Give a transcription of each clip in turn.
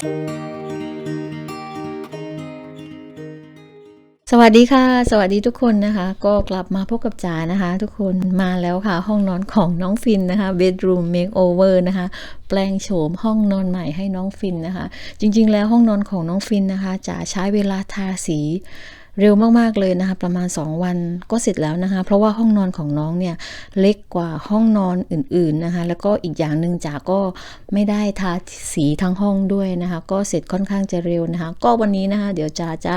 สวัสดีค่ะ สวัสดีทุกคนนะคะ ก็กลับมาพบกับจ๋านะคะ ทุกคนมาแล้วค่ะ ห้องนอนของน้องฟินนะคะ bedroom makeover นะคะ แปลงโฉมห้องนอนใหม่ให้น้องฟินนะคะ จริงๆ แล้วห้องนอนของน้องฟินนะคะจ๋าใช้เวลาทาสี เร็วมากๆเลยนะคะ ประมาณ 2 วันก็เสร็จแล้วนะคะ เพราะว่าห้องนอนของน้องเนี่ยเล็กกว่าห้องนอนอื่นๆนะคะ แล้วก็อีกอย่างหนึ่งจ๋าก็ไม่ได้ทาสีทั้งห้องด้วยนะคะ ก็เสร็จค่อนข้างจะเร็วนะคะ ก็วันนี้นะคะ เดี๋ยวจ๋าจะ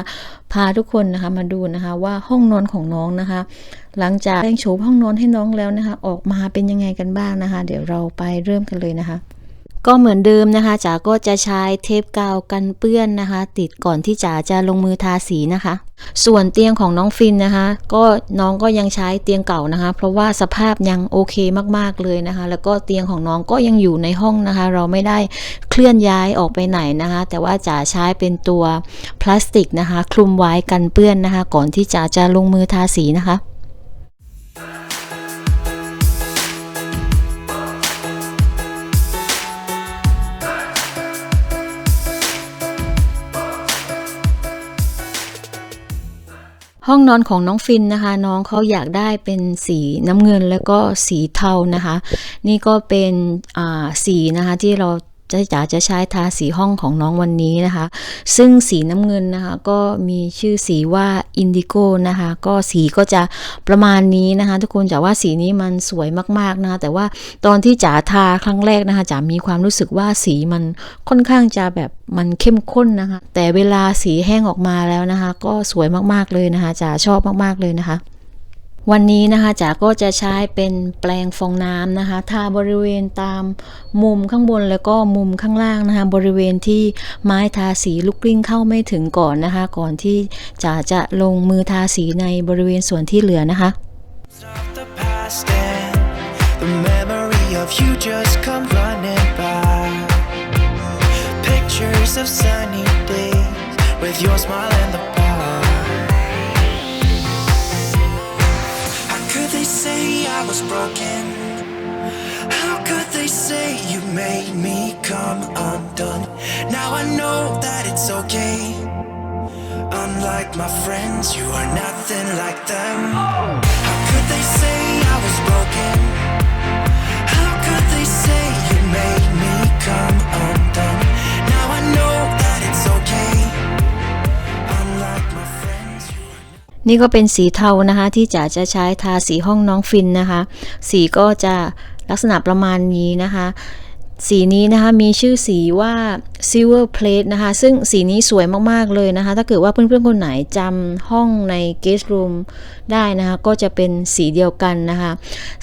พาทุกคนนะคะมาดูนะคะว่าห้องนอนของน้องนะคะ หลังจากแต่งโฉมห้องนอนให้น้องแล้วนะคะ ออกมาเป็นยังไงกันบ้างนะคะ เดี๋ยวเราไปเริ่มกันเลยนะคะ ก็เหมือนเดิมนะคะจ๋าก็จะใช้เทปกาวกันเปื้อนนะคะ ติดก่อนที่จ๋าจะลงมือทาสีนะคะ ส่วนเตียงของน้องฟินนะคะ ก็น้องก็ยังใช้เตียงเก่านะคะ เพราะว่าสภาพยังโอเคมากๆเลยนะคะ แล้วก็เตียงของน้องก็ยังอยู่ในห้องนะคะ เราไม่ได้เคลื่อนย้ายออกไปไหนนะคะ แต่ว่าจ๋าใช้เป็นตัวพลาสติกนะคะ คลุมไว้กันเปื้อนนะคะ ก่อนที่จ๋าจะลงมือทาสีนะคะ ห้องนอนของน้องฟินนะคะ น้องเขาอยากได้เป็นสีน้ำเงินแล้วก็สีเทานะคะ นี่ก็เป็นสีนะคะที่เรา จะจ๋าจะใช้ทาสีห้องของน้องวันนี้นะคะ ซึ่งสีน้ำเงินนะคะ ก็มีชื่อสีว่าอินดิโกนะคะ ก็สีก็จะประมาณนี้นะคะ ทุกคนจ๋าว่าสีนี้มันสวยมากๆนะคะแต่ว่าตอนที่จ๋าทาครั้งแรกนะคะจ๋ามีความรู้สึกว่าสีมันค่อนข้างจะแบบมันเข้มข้นนะคะ แต่เวลาสีแห้งออกมาแล้วนะคะ ก็สวยมากๆเลยนะคะจ๋าชอบมากๆเลยนะคะ วันนี้นะคะจ๋าก็จะใช้เป็นแปลงฟองน้ำนะคะทาบริเวณตามมุมข้างบนแล้วก็มุมข้างล่างนะคะ บริเวณที่ไม้ทาสีลูกกลิ้งเข้าไม่ถึงก่อนนะคะ ก่อนที่จ๋าจะลงมือทาสีในบริเวณส่วนที่เหลือนะคะ Pictures of sunny days with your smile and the say I was broken? How could they say you made me come undone? Now I know that it's okay. Unlike my friends, you are nothing like them. How could they say I was broken? นี่ก็เป็นสีเทานะคะ ที่จ๋าจะใช้ทาสีห้องน้องฟินนะคะ สีก็จะลักษณะประมาณนี้นะคะ สีนี้นะคะมีชื่อสีว่า silver plate นะคะ ซึ่งสีนี้สวยมากๆเลยนะคะ ถ้าเกิดว่าเพื่อนๆคนไหนจำห้องใน guest room ได้นะคะ ก็จะเป็นสีเดียวกันนะคะ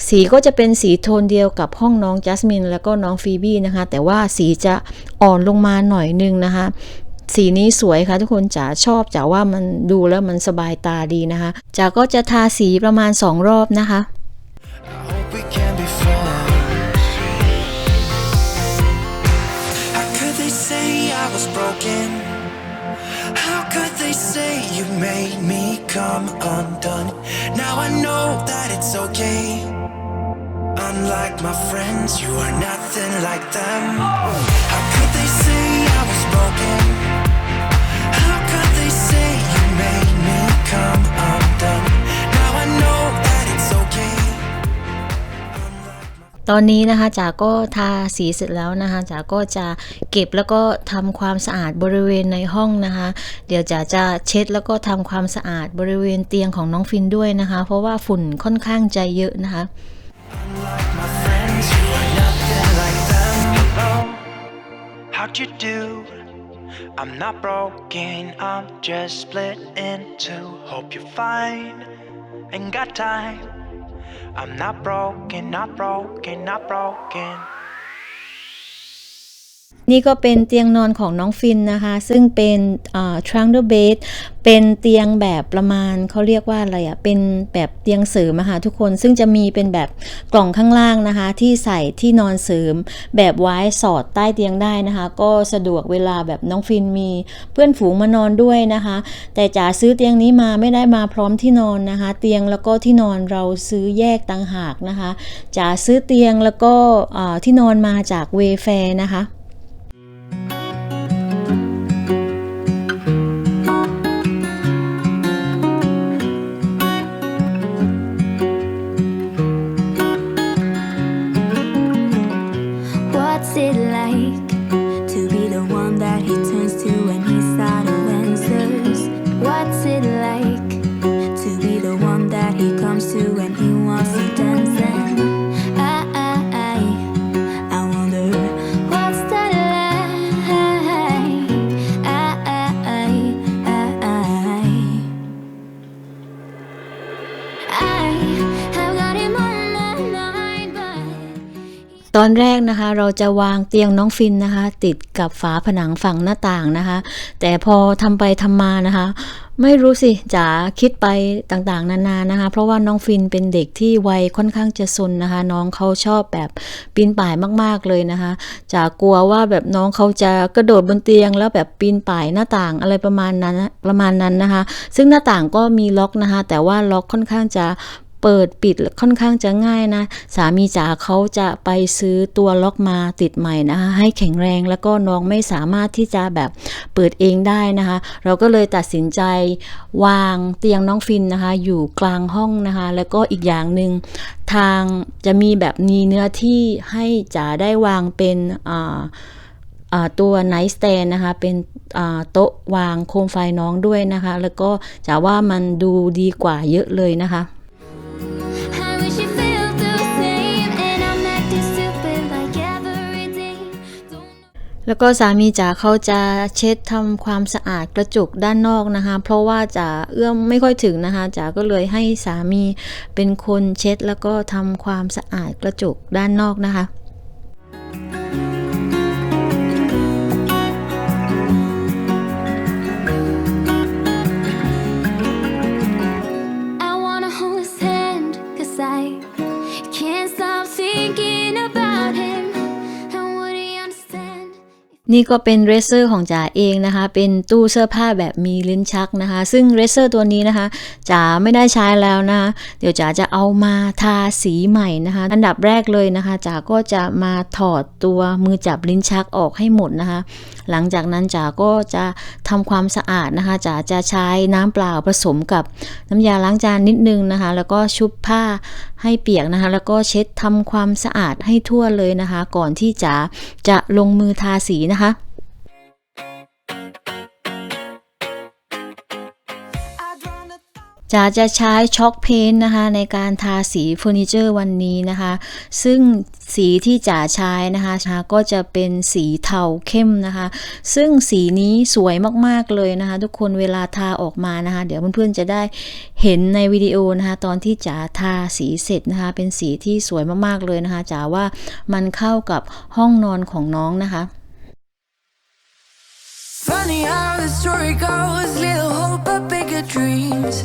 สีก็จะเป็นสีโทนเดียวกับห้องน้องจัสมินแล้วก็น้องฟีบี้นะคะ แต่ว่าสีจะอ่อนลงมาหน่อยนึงนะคะ สีนี้สวยค่ะทุกคนจ๋าชอบจ๋าว่ามันดูแล้วมันสบายตาดีนะคะจ๋าก็จะทาสีประมาณ 2 รอบนะคะ I hope we can be friends. How could they say I was broken? How could they say you made me come undone? Now I know that it's okay. Unlike my friends, you are nothing like them. How could they say I was broken? Me come undone? Now I know that it's okay. Unlike my ตอนนี้นะคะจ๋าก็ทาสีเสร็จแล้วนะคะจ๋าก็จะเก็บแล้วก็ทำความสะอาดบริเวณในห้องนะคะ เดี๋ยวจ๋าจะเช็ดแล้วก็ทำความสะอาดบริเวณเตียงของน้องฟินด้วยนะคะ เพราะว่าฝุ่นค่อนข้างใจเยอะนะคะ Unlike my friends, you are nothing like them. Hello, how'd you do? I'm not broken, I'm just split in two. Hope you're fine, ain't got time. I'm not broken, not broken, not broken. นี่ก็เป็นเตียงนอนของน้องฟินนะคะ ซึ่งเป็นทรังเดอร์เบดเป็นเตียงแบบประมาณเขาเรียกว่าอะไรอะ่ะ เป็นแบบเตียงเสริมอะค่ะทุกคน ซึ่งจะมีเป็นแบบกล่องข้างล่างนะคะ ที่ใส่ที่นอนเสริม แบบไว้สอดใต้เตียงได้นะคะ ก็สะดวกเวลาแบบน้องฟินมีเพื่อนฝูงมานอนด้วยนะคะ แต่จ๋าซื้อเตียงนี้มาไม่ได้มาพร้อมที่นอนนะคะ เตียงแล้วก็ที่นอนเราซื้อแยกต่างหากนะคะจ๋าซื้อเตียงแล้วก็ที่นอนมาจากเวแฟนะคะ อนแรกนะคะ เราจะวางเตียงน้องฟินนะคะ ติดกับฝาผนังฝั่งหน้าต่างนะคะ แต่พอทำไปทำมานะคะ ไม่รู้สิจ๋าคิดไปต่างๆ นานานะคะ เพราะว่าน้องฟินเป็นเด็กที่วัยค่อนข้างจะซนนะคะ น้องเขาชอบแบบปีนป่ายมากๆเลยนะคะจ๋ากลัวว่าแบบน้องเขาจะกระโดดบนเตียง แล้วแบบปีนป่ายหน้าต่างอะไรประมาณนั้นประมาณนั้นนะคะ ซึ่งหน้าต่างก็มีล็อกนะคะ แต่ว่าล็อกค่อนข้างจะ เปิดปิดค่อนข้างจะง่ายนะ สามีจ๋าเขาจะไปซื้อตัวล็อกมาติดใหม่นะคะ ให้แข็งแรงแล้วก็น้องไม่สามารถที่จะแบบเปิดเองได้นะคะ เราก็เลยตัดสินใจวางเตียงน้องฟินนะคะ อยู่กลางห้องนะคะ แล้วก็อีกอย่างหนึ่งทางจะมีแบบมีเนื้อที่ให้จ๋าได้วางเป็นอ่าตัวไนท์สแตนนะคะ เป็นโต๊ะวางโคมไฟน้องด้วยนะคะ แล้วก็จะว่ามันดูดีกว่าเยอะเลยนะคะ แล้วก็สามีจ๋าเขาจะเช็ดทำความสะอาดกระจกด้านนอกนะคะ เพราะว่าจ๋าเอื้อมไม่ค่อยถึงนะคะจ๋าก็เลยให้สามีเป็นคนเช็ดแล้วก็ทำความสะอาดกระจกด้านนอกนะคะ I นี่ก็เป็นเรเซอร์ของจ๋าเองนะคะ เป็นตู้เสื้อผ้าแบบมีลิ้นชักนะคะ ซึ่งเรเซอร์ตัวนี้นะคะจ๋าไม่ได้ใช้แล้วนะคะ เดี๋ยวจ๋าจะเอามาทาสีใหม่นะคะ อันดับแรกเลยนะคะจ๋าก็จะมาถอดตัวมือจับลิ้นชักออกให้หมดนะคะ หลังจากนั้นจ๋าก็จะทำความสะอาดนะคะจ๋าจะใช้น้ำเปล่าผสมกับน้ำยาล้างจานนิดนึงนะคะ แล้วก็ชุบผ้าให้เปียกนะคะ แล้วก็เช็ดทำความสะอาดให้ทั่วเลยนะคะ ก่อนที่จ๋าจะลงมือทาสีนะคะ จ๋าจะใช้ช็อกเพนนะคะในการทาสีเฟอร์นิเจอร์วันนี้นะคะ ซึ่งสีที่จ๋าใช้นะคะชาก็จะเป็นสีเทาเข้มนะคะ ซึ่งสีนี้สวยมากๆเลยนะคะ ทุกคนเวลาทาออกมานะคะ เดี๋ยวเพื่อนๆจะได้เห็นในวิดีโอนะคะตอนที่จ๋าทาสีเสร็จนะคะ เป็นสีที่สวยมากๆเลยนะคะจ๋าว่ามันเข้ากับห้องนอนของน้องนะคะ Funny how the story goes, little hope but bigger dreams.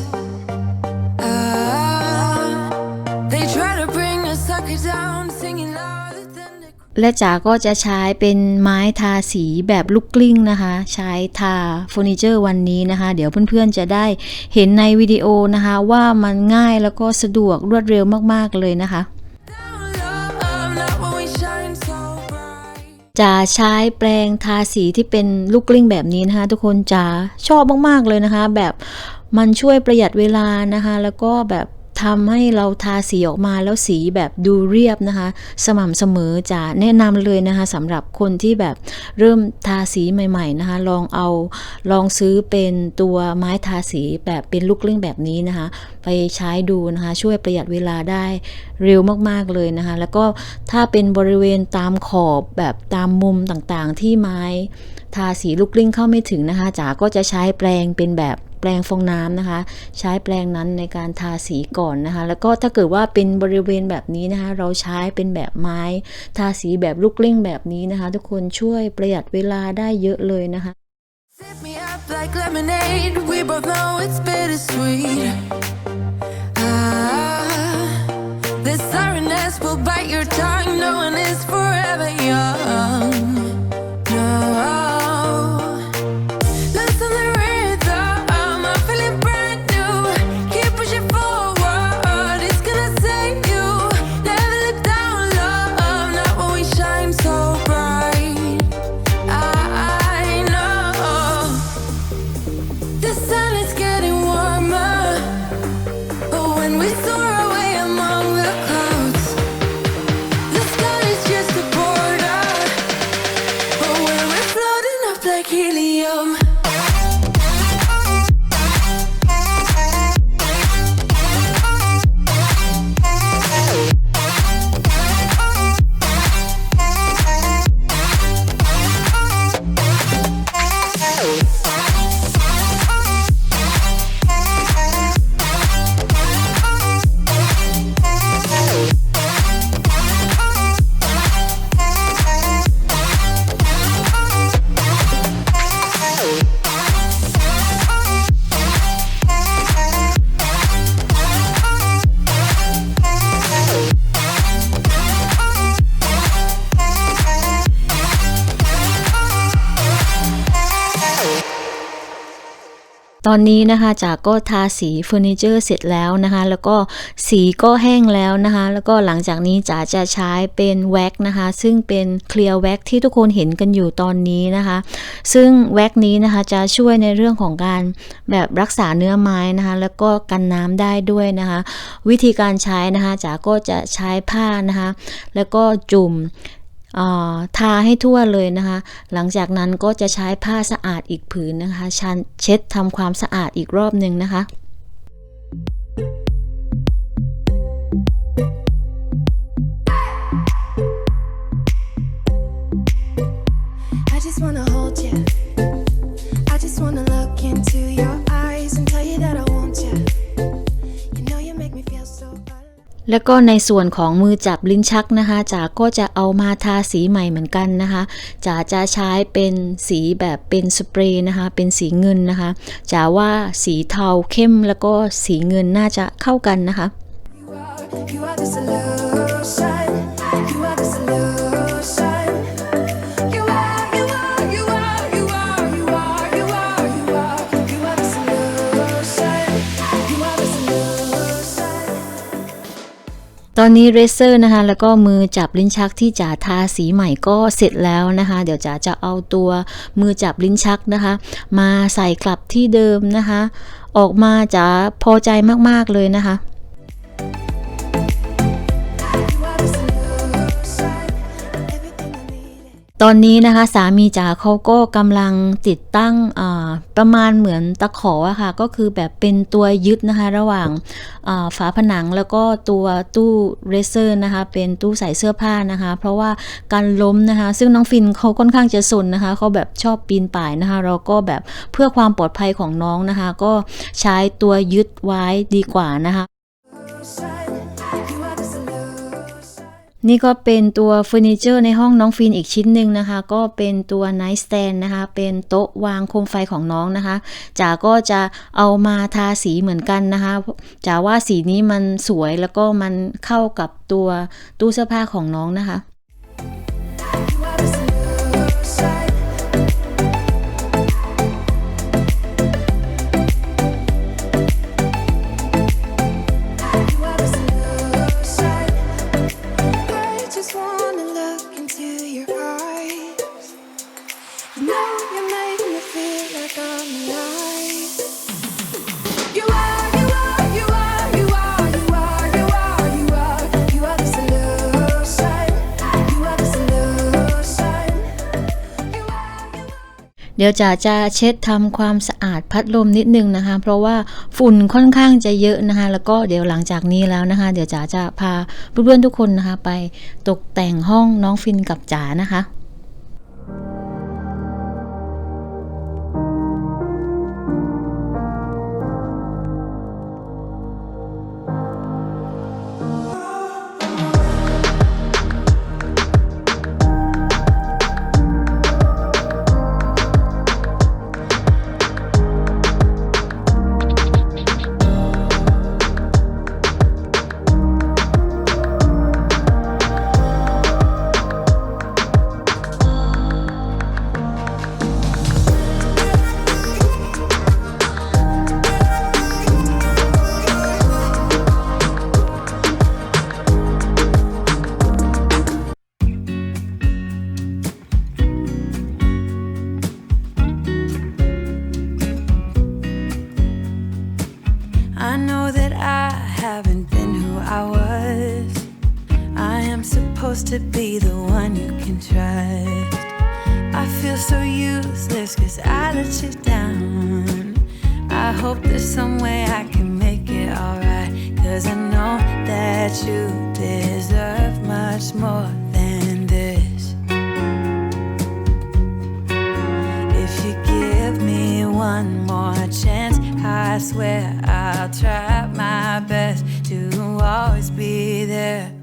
และจ๋าก็จะใช้เป็นไม้ทาสีแบบลูกกลิ้งนะคะ ใช้ทาเฟอร์นิเจอร์วันนี้นะคะ เดี๋ยวเพื่อนๆจะได้เห็นในวิดีโอนะคะ ว่ามันง่ายแล้วก็สะดวกรวดเร็วมากๆเลยนะคะ down love, not when we shine so bright. จะใช้แปรงทาสีที่เป็นลูกกลิ้งแบบนี้นะคะ ทุกคนจะชอบมากๆเลยนะคะ แบบ มันช่วยประหยัดเวลานะคะ แล้วก็แบบทำให้เราทาสีออกมาแล้วสีแบบดูเรียบนะคะ สม่ำเสมอจะแนะนำเลยนะคะสำหรับคนที่แบบเริ่มทาสีใหม่ ๆนะคะ ลองเอาลองซื้อเป็นตัวไม้ทาสีแบบเป็นลูกกลิ้งแบบนี้นะคะ ไปใช้ดูนะคะ ช่วยประหยัดเวลาได้เร็วมากๆเลยนะคะ แล้วก็ถ้าเป็นบริเวณตามขอบแบบตามมุมต่างๆ ที่ไม้ทาสีลูกกลิ้งเข้าไม่ถึงนะคะจ๋าก็จะใช้แปรงเป็นแบบ แปรงฟองน้ำนะคะ ใช้แปรงนั้นในการทาสีก่อนนะคะ แล้วก็ถ้าเกิดว่าเป็นบริเวณแบบนี้นะคะ เราใช้เป็นแบบไม้ ทาสีแบบลูกกลิ้งแบบนี้นะคะ ทุกคนช่วยประหยัดเวลาได้เยอะเลยนะคะ Sip me up like lemonade. We both know it's bittersweet. Ah, this sorrowness will bite your tongue. No one is forever young. helium. ตอนนี้นะคะจากก็ทาสีเฟอร์นิเจอร์เสร็จแล้วนะคะ แล้วก็สีก็แห้งแล้วนะคะ แล้วก็หลังจากนี้จ๋าจะใช้เป็นแว็กนะคะ ซึ่งเป็นเคลียร์แว็กที่ทุกคนเห็นกันอยู่ตอนนี้นะคะ ซึ่งแว็กนี้นะคะจะช่วยในเรื่องของการแบบรักษาเนื้อไม้นะคะ แล้วก็กันน้ำได้ด้วยนะคะ วิธีการใช้นะคะจ๋าก็จะใช้ผ้านะคะ แล้วก็จุ่ม ทาให้ทั่วเลยนะคะ หลังจากนั้นก็จะใช้ผ้าสะอาดอีกผืนนะคะชันเช็ดทำความสะอาดอีกรอบหนึ่งนะคะ แล้วก็ในส่วนของมือจับลิ้นชักนะคะจ๋าก็จะเอามาทาสีใหม่เหมือนกันนะคะจ๋าจะใช้เป็นสีแบบเป็นสเปรย์นะคะเป็นสีเงินนะคะจ๋าว่าสีเทาเข้มแล้วก็สีเงินน่าจะเข้ากันนะคะ You are. You are ตอนนี้เรเซอร์นะคะ แล้วก็มือจับลิ้นชักที่จ๋าทาสีใหม่ก็เสร็จแล้วนะคะ เดี๋ยวจ๋าจะเอาตัวมือจับลิ้นชักนะคะ มาใส่กลับที่เดิมนะคะ ออกมาจ๋าพอใจมากๆเลยนะคะ ตอนนี้นะคะสามีจ๋าเขาก็กำลังติดตั้งประมาณเหมือนตะขออะค่ะ ก็คือแบบเป็นตัวยึดนะคะ ระหว่างฝาผนังแล้วก็ตัวตู้เรเซอร์นะคะ เป็นตู้ใส่เสื้อผ้านะคะ เพราะว่าการล้มนะคะ ซึ่งน้องฟินเขาค่อนข้างจะสนนะคะเขาแบบชอบปีนป่ายนะคะ เราก็แบบเพื่อความปลอดภัยของน้องนะคะ ก็ใช้ตัวยึดไว้ดีกว่านะคะ นี่ก็เป็นตัวเฟอร์นิเจอร์ในห้องน้องฟินอีกชิ้นหนึ่งนะคะ ก็เป็นตัวไนท์สแตนนะคะ เป็นโต๊ะวางโคมไฟของน้องนะคะจ๋าก็จะเอามาทาสีเหมือนกันนะคะจ๋าว่าสีนี้มันสวยแล้วก็มันเข้ากับตัวตู้เสื้อผ้าของน้องนะคะ เดี๋ยวจ๋าจะเช็ดทำความสะอาดพัดลมนิดนึงนะคะ เพราะว่าฝุ่นค่อนข้างจะเยอะนะคะ แล้วก็เดี๋ยวหลังจากนี้แล้วนะคะ เดี๋ยวจ๋าจะพาเพื่อนๆทุกคนนะคะ ไปตกแต่งห้องน้องฟินกับจ๋านะคะ haven't been who I was. I am supposed to be the one you can trust. I feel so useless cause I let you down. I hope there's some way I can make it alright. Cause I know that you deserve much more than this. If you give me one more chance, I swear I'll try my best to always be there.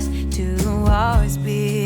to always be.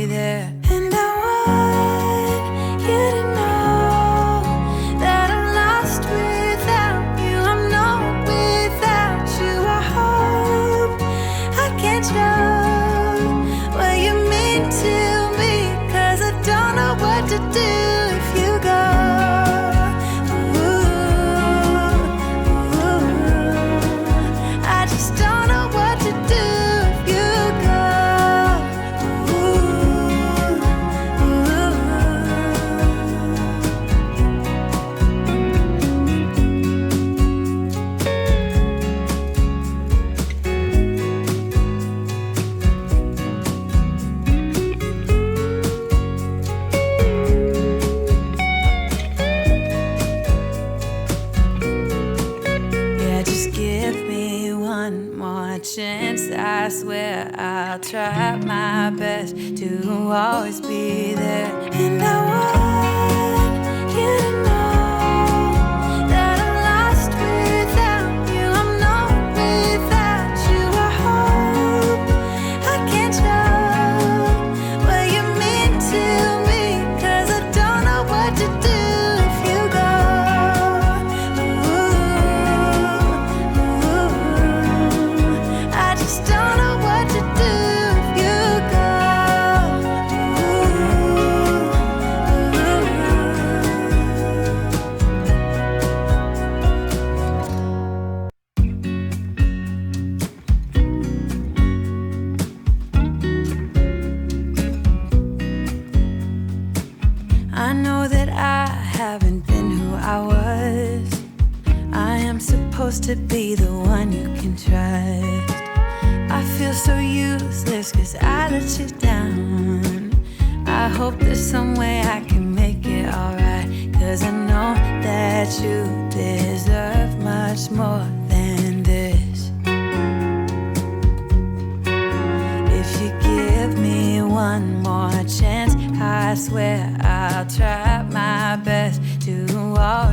must be.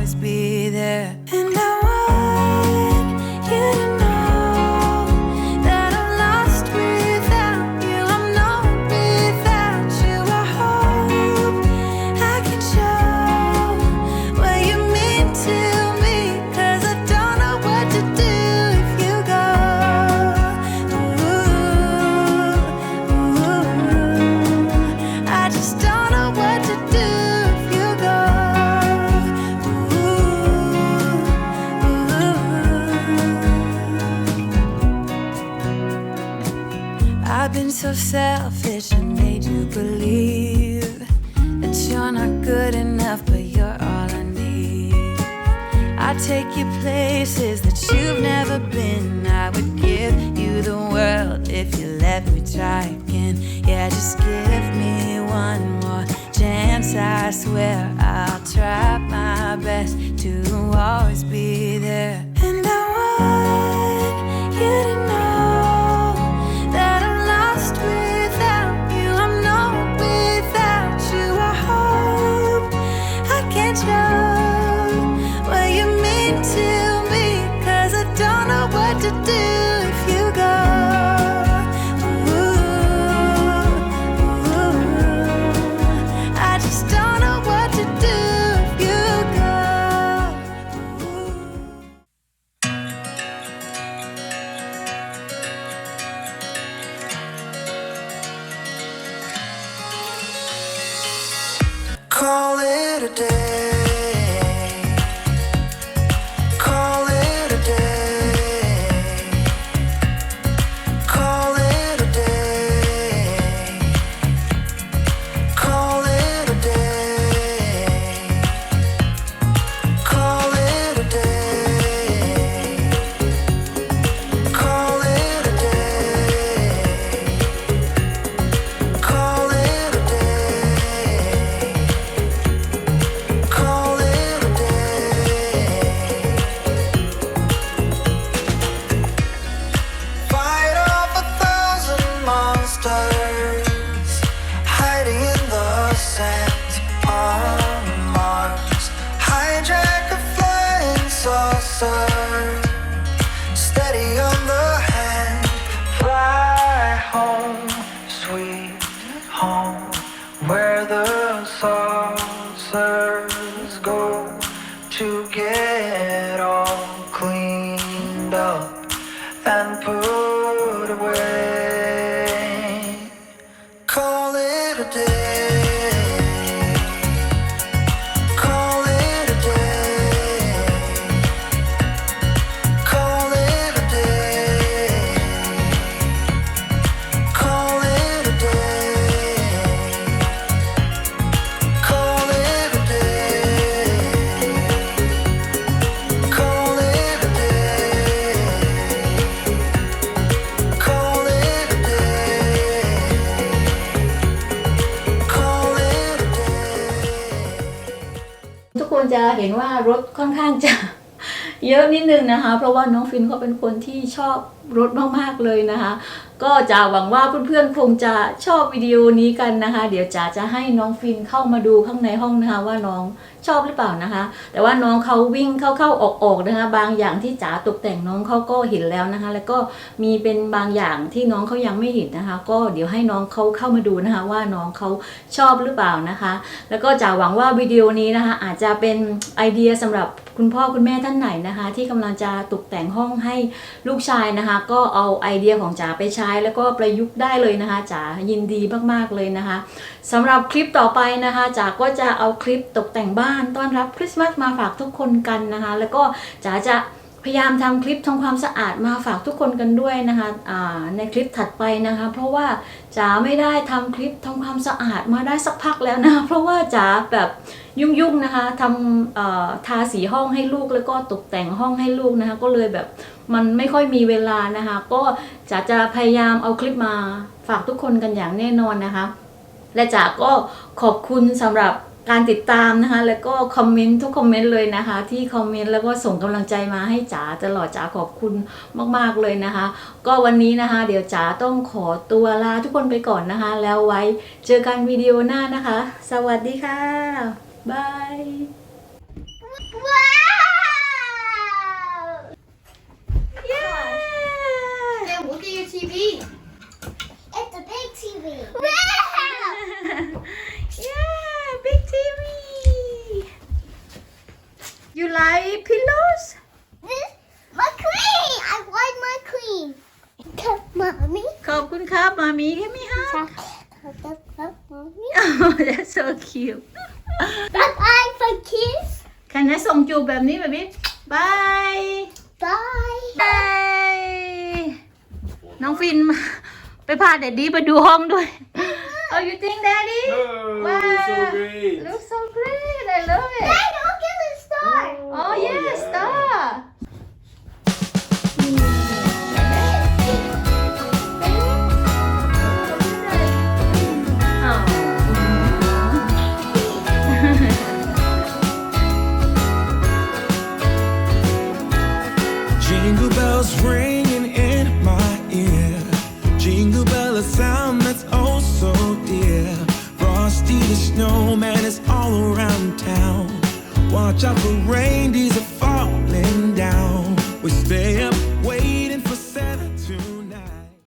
always be there. selfish and made you believe that you're not good enough, but you're all I need. I take you places that you've never been. I would give you the world if you let me try again. Yeah, just give me one more chance. I swear I'll try my best to always be there. stars hiding in the sand. เห็นว่ารถค่อนข้างจะเยอะนิดนึงนะคะ เพราะว่าน้องฟินเขาเป็นคนที่ชอบรถมากๆเลยนะคะ ก็จะหวังว่าเพื่อนๆคงจะชอบวิดีโอนี้กันนะคะ เดี๋ยวจ๋าจะให้น้องฟินเข้ามาดูข้างในห้องนะคะว่าน้องชอบหรือเปล่านะคะ แต่ว่าน้องเขาวิ่งเข้าๆออกๆนะคะ บางอย่างที่จ๋าตกแต่งน้องเขาก็เห็นแล้วนะคะ แล้วก็มีเป็นบางอย่างที่น้องเขายังไม่เห็นนะคะ ก็เดี๋ยวให้น้องเขาเข้ามาดูนะคะ ว่าน้องเขาชอบหรือเปล่านะคะ แล้วก็จ๋าหวังว่าวิดีโอนี้นะคะ อาจจะเป็นไอเดียสำหรับ คุณพ่อคุณแม่ท่านไหนนะคะ ที่กำลังจะตกแต่งห้องให้ลูกชายนะคะ ก็เอาไอเดียของจ๋าไปใช้ แล้วก็ประยุกต์ได้เลยนะคะจ๋ายินดีมากๆเลยนะคะสำหรับคลิปต่อไปนะคะจ๋าก็จะเอาคลิปตกแต่งบ้านต้อนรับคริสต์มาสมาฝากทุกคนกันนะคะ แล้วก็จ๋าจะ พยายามทำคลิปทำความสะอาดมาฝากทุกคนกันด้วยนะคะในคลิปถัดไปนะคะ เพราะว่าจ๋าไม่ได้ทำคลิปทำความสะอาดมาได้สักพักแล้วนะะเพราะว่าจ๋าแบบยุ่งๆนะคะทำทาสีห้องให้ลูกแล้วก็ตกแต่งห้องให้ลูกนะคะก็เลยแบบมันไม่ค่อยมีเวลานะคะ ก็จ๋าจะพยายามเอาคลิปมาฝากทุกคนกันอย่างแน่นอนนะคะ และจ๋าก็ขอบคุณสำหรับ การติดตามนะคะ แล้วก็คอมเมนต์ทุกคอมเมนต์เลยนะคะ ที่คอมเมนต์แล้วก็ส่งกำลังใจมาให้จ๋าตลอดจ๋าขอบคุณมาก ๆเลยนะคะ ก็วันนี้นะคะ เดี๋ยวจ๋าต้องขอตัวลาทุกคนไปก่อนนะคะ แล้วไว้เจอกันวิดีโอหน้านะคะ สวัสดีค่ะบาย Wow! Yeah! Then look at your TV. It's a big TV. Wow! yeah big TV you like pillows This my queen. I like my queen. Come, mommy. ขอบคุณครับมามีแค่ไหมคะ Come, come, come, mommy. oh that's so cute Bye bye for kiss. แค่นั้นส่งจูบแบบนี้แบบนี้บาย Bye. บายน้องฟินมาไปพาแดดดี้มาดูห้องด้วย Oh you think daddy Oh, Wow. so great. looks so great I love it Watch out for reindeers. are